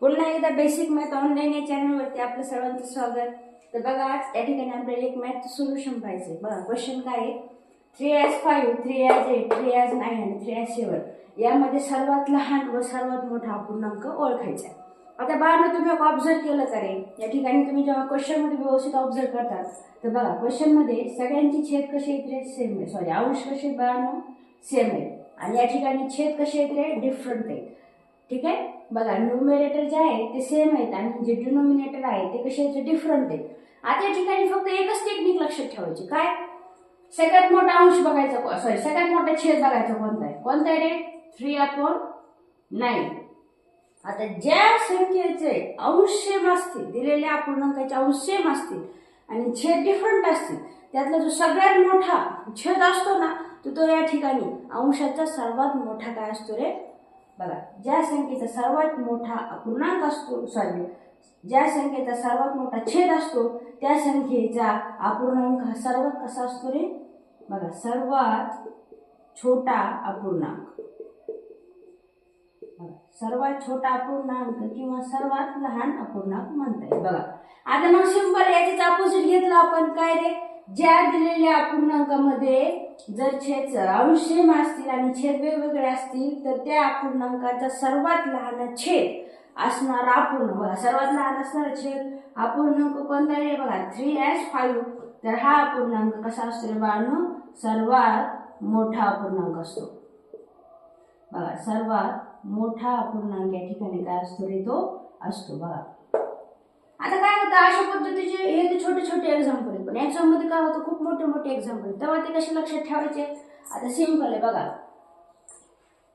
पुन्हा एकदा basic math online या चॅनलवरती आपलं सर्वांचं स्वागत. तर बघा आज या ठिकाणी आपल्याला एक मॅथ सोल्युशन पाहिजे. बघा क्वेश्चन काय आहे? Three as five three as eight three as nine आणि थ्री ॲज सेवन यामध्ये सर्वात लहान व सर्वात मोठा पूर्णांक ओळखायचा आहे. आता बाळांना तुम्ही ऑब्झर्व केलं का रे? या ठिकाणी तुम्ही जेव्हा क्वेश्चनमध्ये व्यवस्थित ऑब्झर्व करतात तर बघा क्वेश्चनमध्ये सगळ्यांची छेद कशी येत रे? सेम आहे. सॉरी अंश कसे बाळांनो? सेम आहे. आणि या ठिकाणी छेद कसे येत रे? डिफरंट आहेत. ठीक आहे? बघा न्युमिनेटर जे आहे ते सेम आहेत आणि जे डिनोमिनेटर आहे ते कसे डिफरंट आहेत. आता या ठिकाणी फक्त एकच टेक्निक लक्षात ठेवायची. काय? सगळ्यात मोठा अंश बघायचा सॉरी सगळ्यात मोठा छेद बघायचा कोणता आहे? कोणता आहे रे? थ्री अपॉन नाईन आता ज्या संख्येचे अंश सेम असतील दिलेल्या अपूर्णांकाचे अंश सेम असतील आणि छेद डिफरंट असतील त्यातला जो सगळ्यात मोठा छेद असतो ना तो तो या ठिकाणी अंशाचा सर्वात मोठा काय असतो रे? बघा ज्या संख्येचा सर्वात मोठा अपूर्णांक असतो सॉरी ज्या संख्येचा सर्वात मोठा छेद असतो त्या संख्येचा अपूर्णांक हा सर्वात कसा असतो रे? बघा सर्वात छोटा अपूर्णांक. सर्वात छोटा अपूर्णांक किंवा सर्वात लहान अपूर्णांक म्हणता येईल. बघा आता मग सिंपल याचीच अपोजिट घेतलं आपण काय रे? ज्या दिलेल्या अपूर्णांकामध्ये जर छेद अंश सेम असतील आणि छेद वेगवेगळे असतील तर त्या अपूर्णांकाचा सर्वात लहान छेद असणारा अपूर्ण. बघा सर्वात लहान असणारा छेद अपूर्णांक कोणता आहे? बघा थ्री ॲश फाईव्ह तर हा अपूर्णांक कसा असतो रे बाळांनो? सर्वात मोठा अपूर्णांक असतो. बघा सर्वात मोठा अपूर्णांक या ठिकाणी काय असतो रे? तो असतो. बघा. आता काय होतं? अशा पद्धतीचे हे ते छोटे छोटे एक्झाम्पल पण एक्झाममध्ये काय होतं खूप मोठे मोठे एक्झाम आहेत तेव्हा ते कसे लक्षात ठेवायचे? आता सिंपल आहे बघा.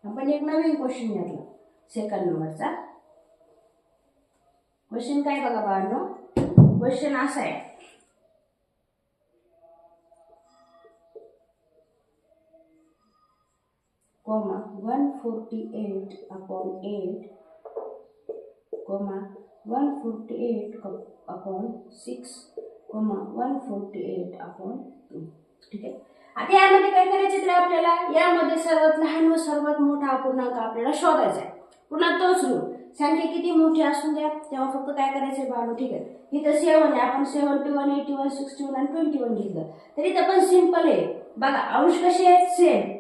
आपण एक नवीन क्वेश्चन घेतला सेकंड नंबरचा क्वेश्चन काय बघा बाळांनो? क्वेश्चन असा आहे. comma 148 upon 8 comma 148 co- upon 6 comma one forty eight upon two ठीक आहे? आता यामध्ये काय करायचं तर आपल्याला? यामध्ये सर्वात लहान व सर्वात मोठा अपूर्णांक आपल्याला शोधायचा आहे. पुन्हा तोच रूल संख्या किती मोठी असून द्या. तेव्हा फक्त काय करायचं आहे बाळू? ठीक आहे. इथं सेवन आहे. आपण seventy one eighty one sixty one आणि ट्वेंटी वन घेतलं. तर इथं पण सिंपल आहे. बघा अंश कसे आहेत? सेम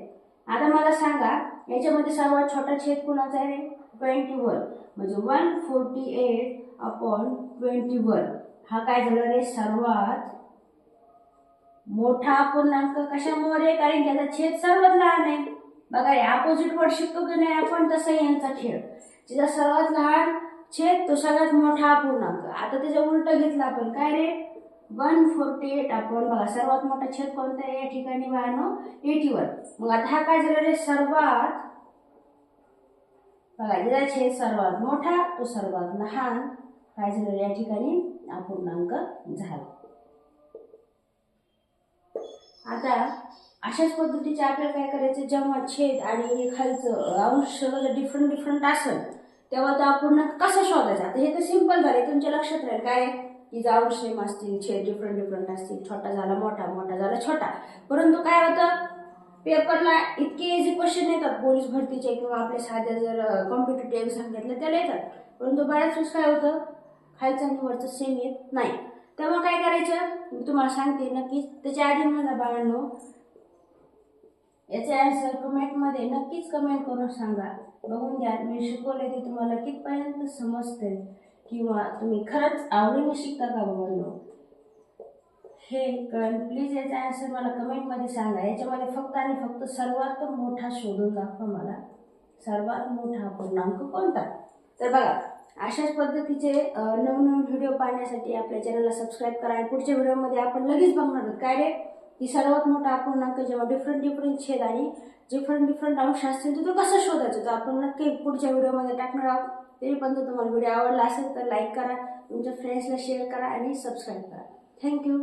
आता मला सांगा याच्यामध्ये सर्वात छोटा छेद कुणाचा आहे? ट्वेंटी वन म्हणजे one forty eight upon twenty one हा काय झाला रे? सर्वात मोठा अपूर्णांक कशामुळे? कारण की छेद सर्वात लहान आहे. बघा या अपोजिट वर्ड शिकतो की नाही आपण तसं यांचा खेळ तिचा सर्वात लहान छेद तो सगळ्यात मोठा अपूर्णांक आता त्याच्या उलट घेतला आपण. काय रे? वन फोर्टी एट आपण. बघा सर्वात मोठा छेद कोणता आहे? या ठिकाणी बाळांनो एटी वन मग आता हा काय झाला रे? सर्वात बघा तिचा छेद सर्वात मोठा तो सर्वात लहान काय झालं या ठिकाणी? अपूर्णांक झाला. आता अशाच पद्धतीचे आपल्याला काय करायचं? जेव्हा छेद आणि हे खालचं अंश सगळं डिफरंट डिफरंट असेल तेव्हा तो अपूर्णांक कसा शोधायचा? आता हे तर सिंपल झाले तुमच्या लक्षात राहील काय? की जे अंश असतील छेद डिफरंट डिफरंट असतील. छोटा झाला मोठा मोठा झाला छोटा. परंतु काय होतं? पेपरला इतके इझी क्वेश्चन येतात. पोलीस भरतीचे किंवा आपल्या साध्या जर कॉम्पिटेटिव्ह एक्झाम घेतल्या त्याला येतात. परंतु बऱ्याच वेळेस काय होतं? खालचं आणि वरचं सेम येत नाही. तेव्हा काय करायचं? मी तुम्हाला सांगते नक्कीच. त्याच्या आधी मला बाळांनो याचे आन्सर कमेंटमध्ये नक्कीच कमेंट करून सांगा. बघून घ्या मी शिकवले ते तुम्हाला कितपर्यंत समजते किंवा तुम्ही खरंच आवडीने शिकता का बाबांनो हे कळण प्लीज याचा आन्सर मला कमेंटमध्ये सांगा. याच्यामध्ये फक्त आणि फक्त सर्वात मोठा शोधून दाखवा मला. सर्वात मोठा पूर्णांक कोणता? तर बघा. अशाच पद्धतीचे नवनवीन व्हिडिओ पाहण्यासाठी आपल्या चॅनलला सबस्क्राईब करा. आणि पुढच्या व्हिडिओमध्ये आपण लगेच बघणार आहोत. काय रे? की सर्वात मोठा अपूर्णांक जेव्हा डिफरंट डिफरंट छेद आणि डिफरंट डिफरंट अंश असतील तर तो कसा शोधायचा? तर आपण नक्की पुढच्या व्हिडिओमध्ये टाकणार आहोत. तरी पण तुम्हाला व्हिडिओ आवडला असेल तर लाईक करा. तुमच्या फ्रेंड्सला शेअर करा आणि सबस्क्राईब करा. थँक्यू